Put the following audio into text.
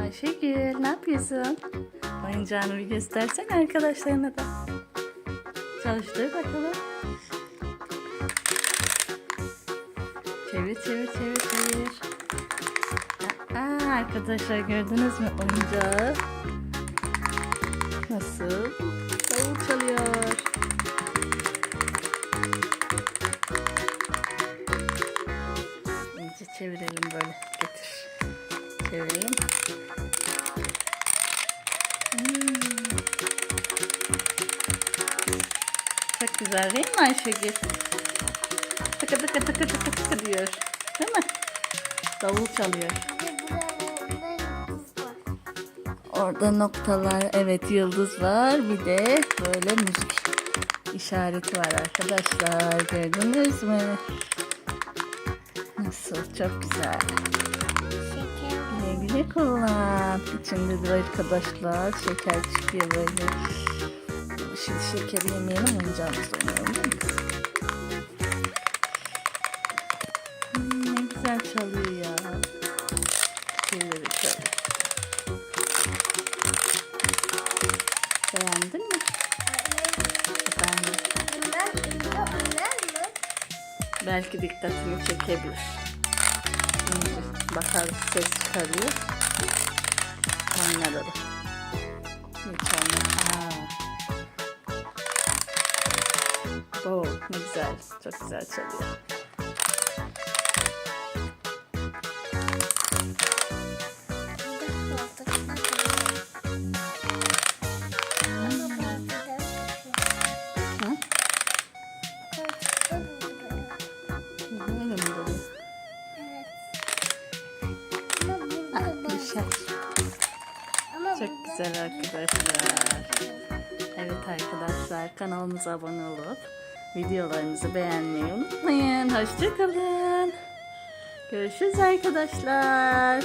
Ayşegül ne yapıyorsun? Oyuncağını bir göstersen arkadaşlarına da. Çalıştır bakalım. Çevir çevir çevir çevir. Aa, arkadaşlar gördünüz mü oyuncağı? Nasıl? Davul çalıyor. İyice çevirelim böyle. Getir. Çevirelim. Hmm. Çok güzel değil mi Ayşegül? Tıkı tıkı tıkı tıkı tıkı diyor. Değil mi? Davul çalıyor. Orada noktalar, evet yıldız var. Bir de böyle müzik işareti var arkadaşlar. Gördünüz mü? Nasıl? Çok güzel. Güle güle kullan. İçinde de arkadaşlar şeker çıkıyor böyle. Şimdi şekeri yemeyelim oyuncağımızla oynayalım? Hmm, ne güzel çalıyor ya. Şöyle çalıyor. Beğendin mi? Efendim. Belki dikkatini çekebilir. Şimdi bakarız ses çıkarıyor. Olmaz. Aa. Oo, ne güzel. Çok güzel çalıyor. Düşer. Çok güzel arkadaşlar. Evet arkadaşlar kanalımıza abone olup videolarımızı beğenmeyi unutmayın. Hoşçakalın. Görüşürüz arkadaşlar.